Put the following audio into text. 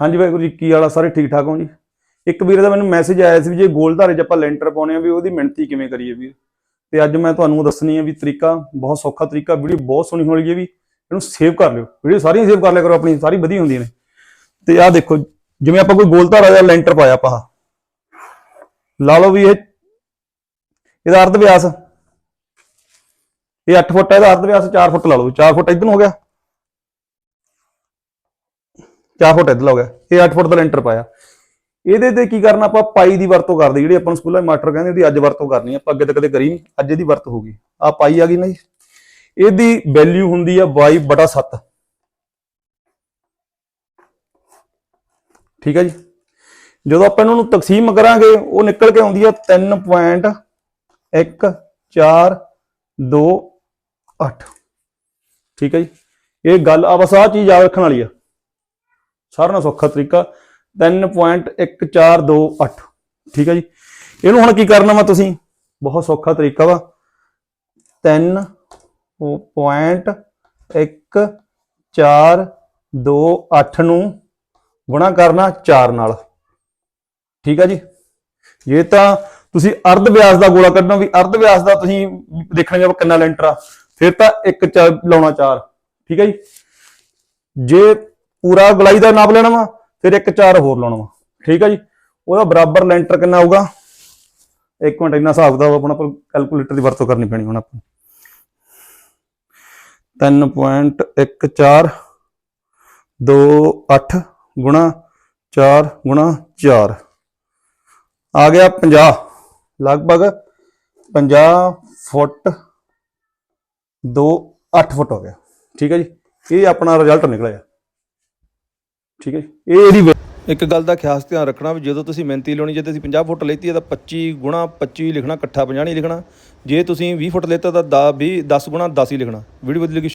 ਹਾਂਜੀ ਵਾਹਿਗੁਰੂ ਜੀ, ਕੀ ਹਾਲ ਸਾਰੇ ਠੀਕ ਠਾਕ ਹੋ ਜੀ? ਇੱਕ ਵੀਰ ਦਾ ਮੈਨੂੰ ਮੈਸੇਜ ਆਇਆ ਸੀ ਵੀ ਜੇ ਗੋਲਧਾਰੇ 'ਚ ਆਪਾਂ ਲੈਂਟਰ ਪਾਉਣੇ ਆ ਵੀ ਉਹਦੀ ਮਿਣਤੀ ਕਿਵੇਂ ਕਰੀਏ ਵੀਰ? ਤੇ ਅੱਜ ਮੈਂ ਤੁਹਾਨੂੰ ਦੱਸਣੀ ਆ ਵੀ ਤਰੀਕਾ, ਬਹੁਤ ਸੌਖਾ ਤਰੀਕਾ, ਵੀਡੀਓ ਬਹੁਤ ਸੋਹਣੀ ਹੋਣੀ ਹੈ ਵੀ ਇਹਨੂੰ ਸੇਵ ਕਰ ਲਿਓ। ਵੀਡੀਓ ਸਾਰੀਆਂ ਸੇਵ ਕਰ ਲਿਆ ਕਰੋ ਆਪਣੀ, ਸਾਰੀ ਵਧੀਆ ਹੁੰਦੀਆਂ ਨੇ। ਤੇ ਆਹ ਦੇਖੋ, ਜਿਵੇਂ ਆਪਾਂ ਕੋਈ ਗੋਲਧਾਰਾ ਦਾ ਲੈਂਟਰ ਪਾਇਆ ਆਪਾਂ ਲਾ ਲਓ ਵੀ ਇਹ, ਇਹਦਾ ਅਰਧ ਵਿਆਸ। ਇਹ 8 ਫੁੱਟ ਹੈ ਇਹਦਾ ਅਰਧ ਵਿਆਸ 4 ਫੁੱਟ ਲਾ ਲਓ। 4 ਫੁੱਟ ਇਧਰ ਨੂੰ ਹੋ ਗਿਆ। 4 ਫੁੱਟ ਇੱਧਰ ਹੋ ਗਿਆ, ਇਹ 8 ਫੁੱਟ ਦਾ ਲੈਂਟਰ ਪਾਇਆ। ਇਹਦੇ ਤੇ ਕੀ ਕਰਨਾ, ਆਪਾਂ ਪਾਈ ਦੀ ਵਰਤੋਂ ਕਰਦੇ, ਜਿਹੜੀ ਆਪਾਂ ਨੂੰ ਸਕੂਲਾਂ ਮਾਸਟਰ ਕਹਿੰਦੇ ਇਹਦੀ ਅੱਜ ਵਰਤੋਂ ਕਰਨੀ ਆ, ਆਪਾਂ ਅੱਗੇ ਤਾਂ ਕਦੇ ਕਰੀ ਨਹੀਂ ਅੱਜ ਇਹਦੀ ਵਰਤ ਹੋਊਗੀ ਆ ਪਾਈ ਆ ਗਈ ਨਾ ਜੀ। ਇਹਦੀ ਵੈਲਿਊ ਹੁੰਦੀ ਆ y ਬਟਾ 7 ਠੀਕ ਹੈ ਜੀ? ਜਦੋਂ ਆਪਾਂ ਇਹਨਾਂ ਨੂੰ ਤਕਸੀਮ ਕਰਾਂਗੇ, ਉਹ ਨਿਕਲ ਕੇ ਆਉਂਦੀ ਆ 3.14228 ਠੀਕ ਹੈ ਜੀ? ਇਹ ਗੱਲ ਆ, ਬਸ ਆ ਚੀਜ਼ ਆ ਰੱਖਣ ਵਾਲੀ ਆ। ਸਾਰਿਆਂ ਨਾਲੋਂ ਸੌਖਾ ਤਰੀਕਾ। 3.1428 ਠੀਕ ਹੈ ਜੀ? ਇਹਨੂੰ ਹੁਣ ਕੀ ਕਰਨਾ ਵਾ ਤੁਸੀਂ? ਬਹੁਤ ਸੌਖਾ ਤਰੀਕਾ ਵਾ। 3.1428 ਨੂੰ ਗੁਣਾ ਕਰਨਾ 4 ਨਾਲ। ਠੀਕ ਹੈ ਜੀ? ਜੇ ਤਾਂ ਤੁਸੀਂ ਅਰਧ ਵਿਆਸ ਦਾ ਗੋਲਾ ਕੱਢਣਾ ਵੀ ਅਰਧ ਵਿਆਸ ਦਾ ਤੁਸੀਂ ਦੇਖਣਾ ਆਪਾਂ ਕਿੰਨਾ ਲੈਂਟਰ ਆ। ਫਿਰ ਤਾਂ ਇੱਕ ਚ ਲਾਉਣਾ 4 ਠੀਕ ਹੈ ਜੀ? ਜੇ ਪੂਰਾ ਗਲਾਈ ਦਾ ਨਾਪ ਲੈਣਾ ਵਾ, ਫਿਰ ਇੱਕ ਚਾਰ ਹੋਰ ਲਾਉਣਾ ਵਾ। ਠੀਕ ਹੈ ਜੀ? ਉਹਦਾ ਬਰਾਬਰ ਲੈਂਟਰ ਕਿੰਨਾ ਆਊਗਾ? ਇੱਕ ਮਿੰਟ, ਇੰਨਾ ਹਿਸਾਬ ਦਾ ਆਪਣਾ ਪਰ ਕੈਲਕੂਲੇਟਰ ਦੀ ਵਰਤੋਂ ਕਰਨੀ ਪੈਣੀ ਹੁਣ ਆਪਾਂ ਨੂੰ। 3.1428 ਗੁਣਾ 4 ਗੁਣਾ 4 ਆ ਗਿਆ 50 ਲਗਭਗ 50 ਫੁੱਟ 2 8 ਫੁੱਟ ਹੋ ਗਿਆ। ਠੀਕ ਹੈ ਜੀ? ਇਹ ਆਪਣਾ ਰਿਜ਼ਲਟ ਨਿਕਲਿਆ। ਠੀਕ ਹੈ ਇਹ ਇਹਦੀ ਇੱਕ ਗੱਲ ਦਾ ਖਾਸ ਧਿਆਨ ਰੱਖਣਾ ਵੀ ਜਦੋਂ ਤੁਸੀਂ ਮਿਹਨਤੀ ਲਾਉਣੀ ਜੇ ਤੁਸੀਂ 50 ਫੁੱਟ ਲੈਤੀ ਹੈ ਤਾਂ 25 ਗੁਣਾ 25 ਲਿਖਣਾ, ਇਕੱਠਾ 50 ਨਹੀਂ ਲਿਖਣਾ। ਜੇ ਤੁਸੀਂ 20 ਫੁੱਟ ਲੈਤਾ ਤਾਂ 10 20 10 ਗੁਣਾ 10 ਹੀ ਲਿਖਣਾ। ਵੀਡੀਓ ਵਧੀਆ